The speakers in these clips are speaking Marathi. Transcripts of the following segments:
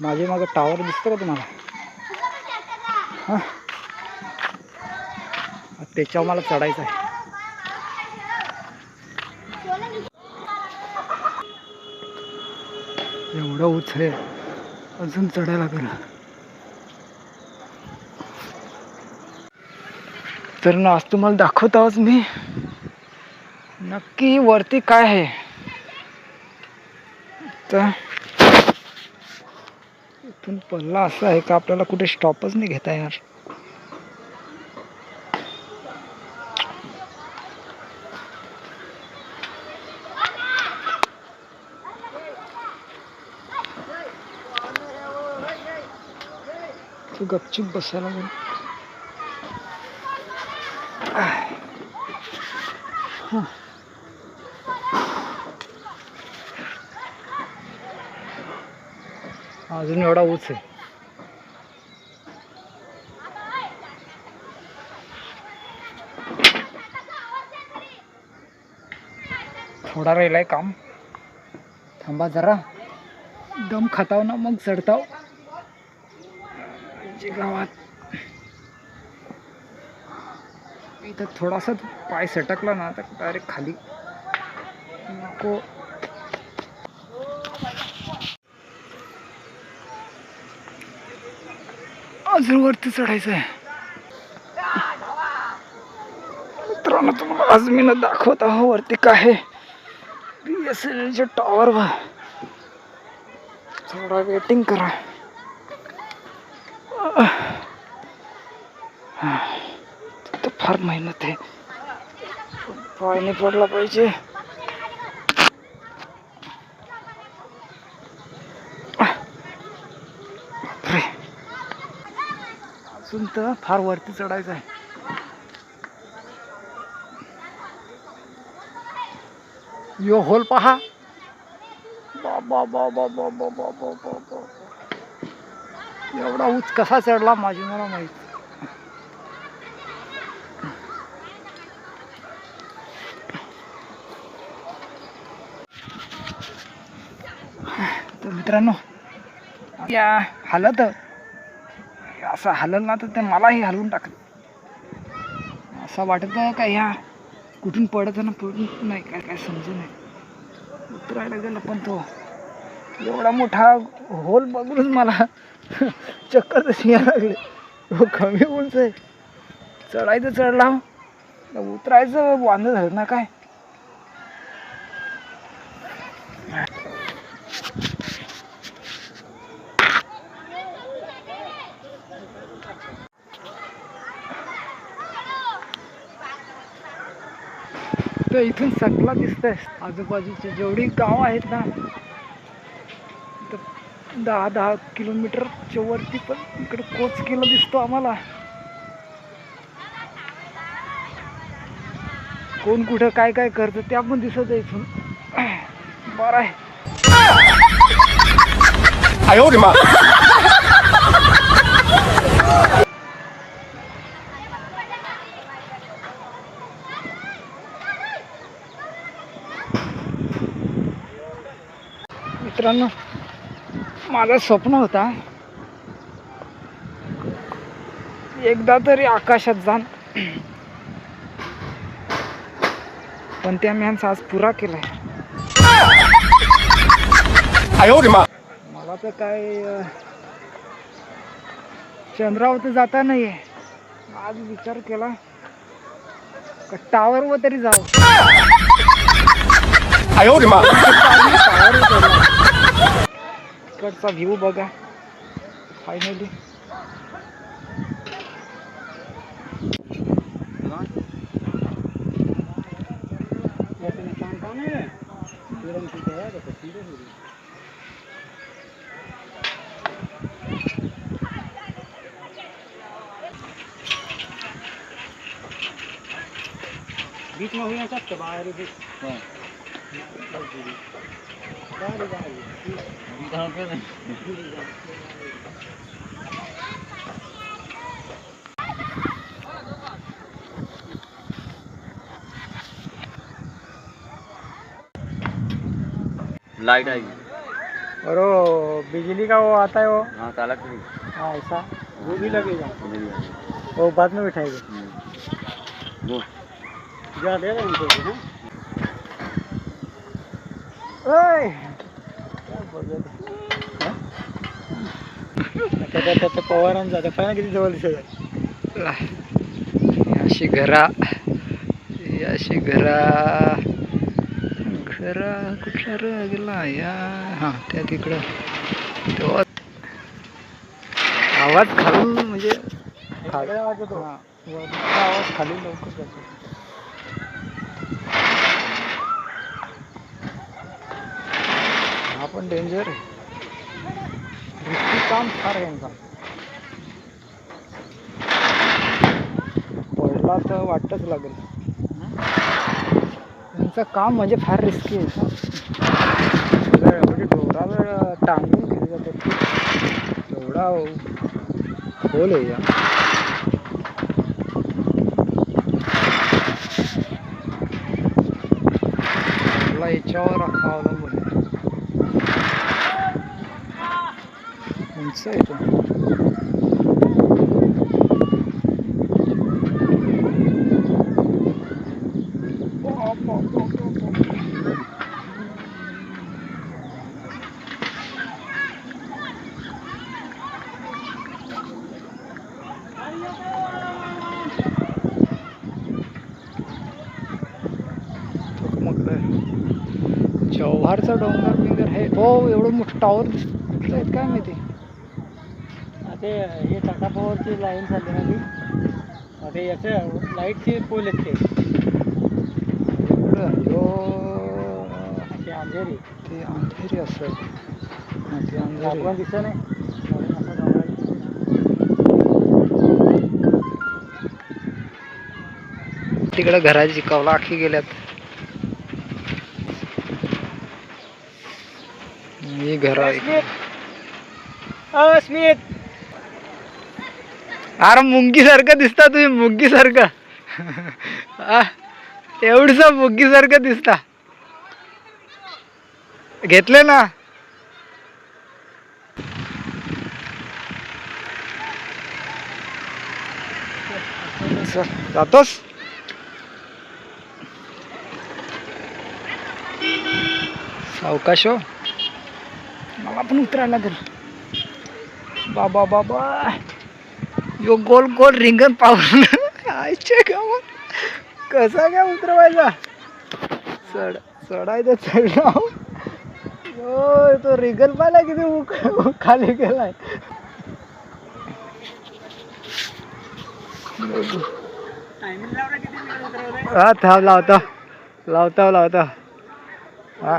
माझे मागं टावर दिसतं का तुम्हाला? हां. त्याच्यावर मला चढायचं आहे. एवढं उंच आहे अजून चढायला लागेल. तर ना आज तुम्हाला दाखवत आहोत मी. नक्की वरती काय आहे? तर इथून पल्ला असा आहे का? आपल्याला कुठे स्टॉपच नाही घेता येणार. तू गपचूप बसायला म्हणून हां. अजून एवढा ऊच आहे. थोडा राहिलाय काम. थांबा जरा. दम खाताव ना मग चढताव. जे गावात. इथं थोडासा पाय सटकला ना तर डायरेक्ट खाली. नको. अजून वरती चढायचं आहे. मित्रांनो तुम्हाला आज मी ना दाखवत आहो वरती काय बी एस एन एलच्या टॉवरवर थोडा वेटिंग करा. तर फार मेहनत आहे. पाणी नाही पडला पाहिजे. इथून तर फार वरती चढायचं आहे. यो होल पहा. बाबा बाबा बाबा बाबा बाबा. एवढा उच कसा चढला माझी मला माहीत. तर मित्रांनो या हालत असं हलल ना तर ते मलाही हलवून टाकत असं वाटत का ह्या कुठून पडत ना पडून नाही काय काय समजू नाही. उतरायला गेलं पण तो एवढा मोठा होल बघूनच मला चक्कर तशी यायला लागले. हो कमी उंच आहे. चढायचं चढला. उतरायचं वांद झालं ना काय? तर इथून सकला दिसतंय. आजूबाजूचे जेवढी गाव आहेत ना तर दहा दहा किलोमीटरच्या वरती पण इकडे कोच केलं दिसतो आम्हाला. कोण कुठं काय काय करतं त्या पण दिसत आहे इथून. बरं आहे. मित्रांनो माझं स्वप्न होता एकदा तरी आकाशात जाण पण त्या मॅनचा आज पुरा केलाय 哎呦我的妈！ मला तर काय अं, चंद्रावर तर जाता नाहीये आज विचार केला का टावरवर तरी जावं 哎呦我的妈！ इकडचा व्ह्यू बघा फायनली बीच में हुई सब बाहर लाइट आई। और वो बिजली का वो आता है वो। हाँ काला हाँ ऐसा। वो भी लगेगा। वो बाद में बिठाएँगे। वो। जा दे रहे हाँ? त्याचं पवारान जातं पाहिजे किती जवळ दिसत अशी घरा. अशी घरा. घरा कुठला र गेला या? हा त्या तिकडं. तो आवाज खालून म्हणजे आवाज खाली लवकर जातो. पण डेंजर आहे. काम फार आहे यांचा. पडला तर वाटतच लागेल. यांचं काम म्हणजे फार रिस्की आहे. म्हणजे जर एवढी डोरावर टांगून घेतली जातात एवढा खोल आहे या. मला याच्यावर अवलंबून उंच आहे तो. जव्हारचा डोंगर बिंगर आहे. हो एवढं मोठं टॉवर आहेत काय माहिती? ते हे टाटा पॉवरची लाईन चालली ना ती ते याचं लाईटचे पोल आहेत ते. एवढं यो. ते अंधेरी. ते अंधेरी असेल. हा, ते अंधेरी. आपण दिसत नाही. असं. तिकडं घराची कवला आखी गेल्यात. ही घर आहे. अ, स्मित. अरे मुंगीसारखं दिसता तुम्ही मुंगीसारखं. एवढस मुंगीसारखं दिसता. घेतले ना. जातोस? सावकाश हो. मला पण उतरायला लागेल. बाबा बाबा. यो गोल गोल रिंगण पाहून. आयच्या गावात कसा काय उतरवायचा? चढ चढायचं चढला यो तो रिंगण पाहिला किती खाली गेलाय. हा थांब लावतो. लावतो लावतो. हा.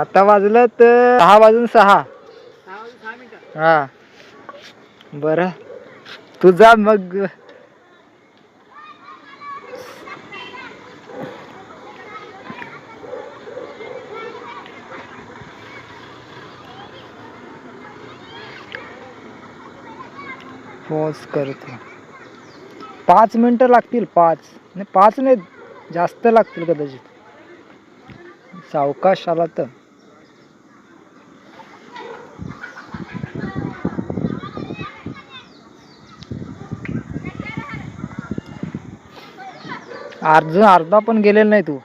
आता वाजलं तर सहा वाजून सहा. हा. बरं. तुझा मग पॉज करतो. पाच मिनटं लागतील पाच. नाही पाच नाही जास्त लागतील कदाचित. सावकाश आला तर. अर्ज अर्धा पण गेलेला नाही तू.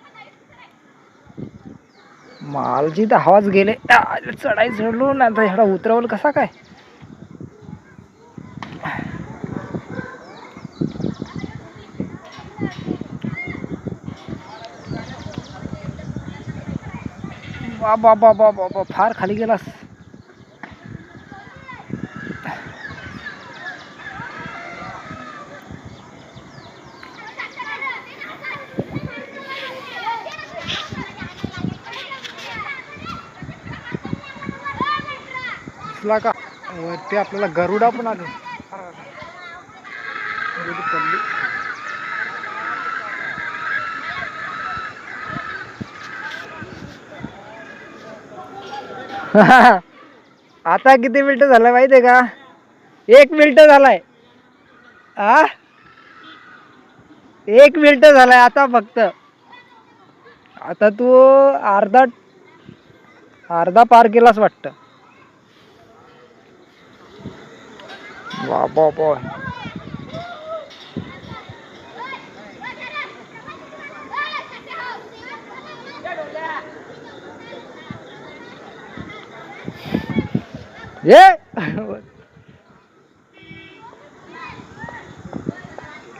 मालची तर हवाच गेले चढाई चढलो ना आता ह्याला उतरवलं कसा काय? बा बा बा बा बा बा फार खाली गेलास दिसला का ते आपल्याला गरुडा पण आले. पडली. आता किती मिनिटं झालं माहिती आहे का? एक मिनिट झालाय. आ? एक मिनिट झालाय आता फक्त. आता तू अर्धा अर्धा पार केलाच वाटतं. Wow, बा boy. ये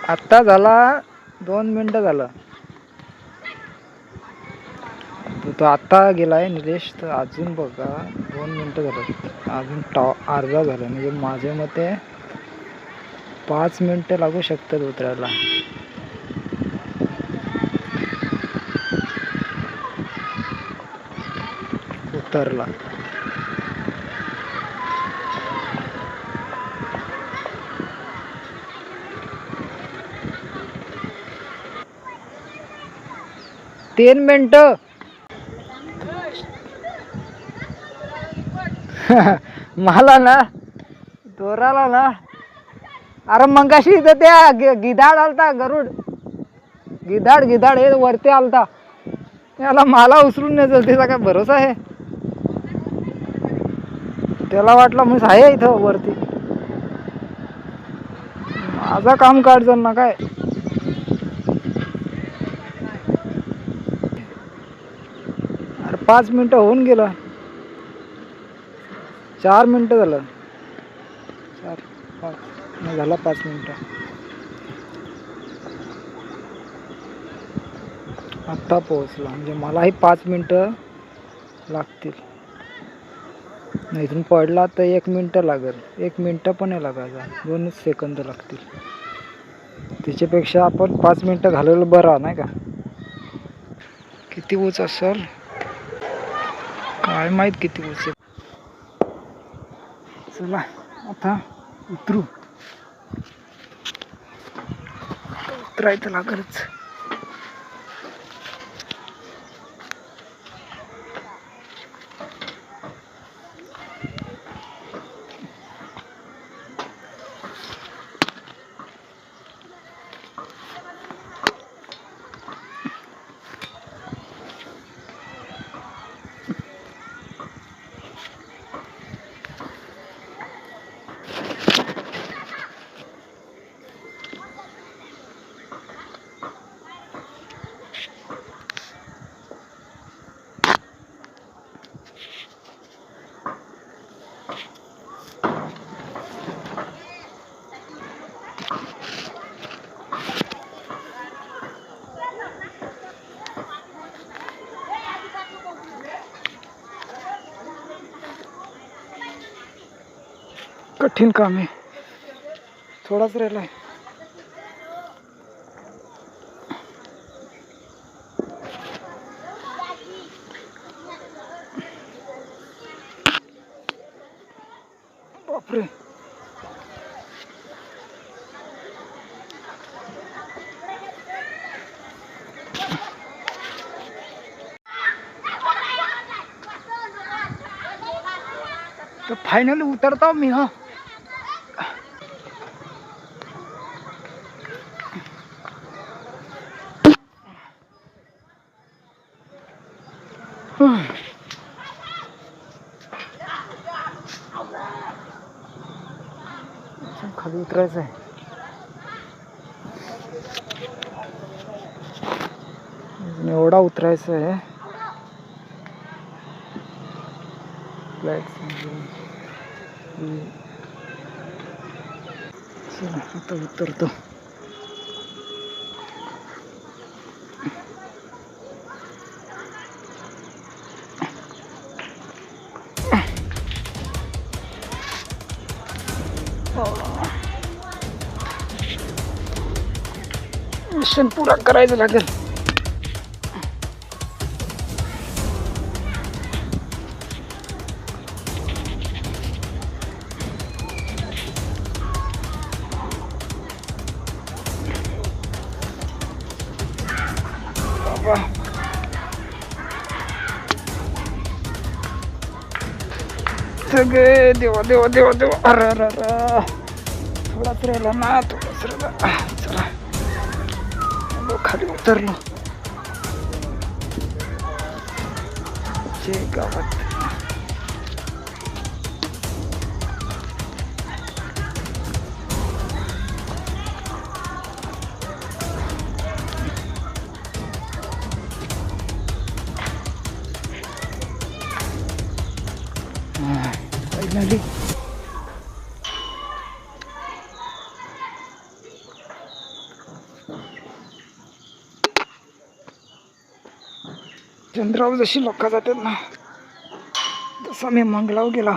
आत्ता झाला दोन मिनिटं झालं. तो तो आत्ता गेलाय निलेश तर अजून बघा दोन मिनटं झालं अजून टॉ अर्धा झाला. म्हणजे माझ्या मते पाच मिनटं लागू शकतात उतरायला. उतरला. तीन मिनटं. मला ना दोराला ना अरे मंगाशी इथं त्या गि- गिधाड आलता गरुड. गिधाड गिधाड हे वरती आलता. त्याला मला उचलून नेतो त्याचा काय भरोसा आहे? त्याला वाटलं मी आहे इथं वरती. माझा काम काढजन ना काय. अरे पाच मिनिटं होऊन गेलं. चार मिनटं झालं. चार पाच. नाही झाला पाच मिनटं. आत्ता पोहोचला. म्हणजे मलाही पाच मिनटं लागतील. नाही इथून पडला तर एक मिनटं लागेल. एक मिनटं पण नाही लागायचा. दोनच सेकंद लागतील. त्याच्यापेक्षा आपण पाच मिनटं घालवलं बरं नाही का? किती उच असेल? काय माहीत किती उच आहे. चला आता उतरू. उतरायचं लागलच. कठीण काम आहे. थोडाच राहिलाय बापरे. तर फायनली उतरतो मी हा. खाली उतरायचं आहे. एवढा उतरायचं आहे आता उतरतो. मिशन पुरा करायचं लागेल बाबा सगळे देवा देवा देवा देवा अरे अरे अरे थोडाच राहिला ना थोडाच राहिला चला deja de matarlo Llega a matarlo Ay, dale चंद्रावर जशी लोक जातात ना तसा मी मंगलाव गेला.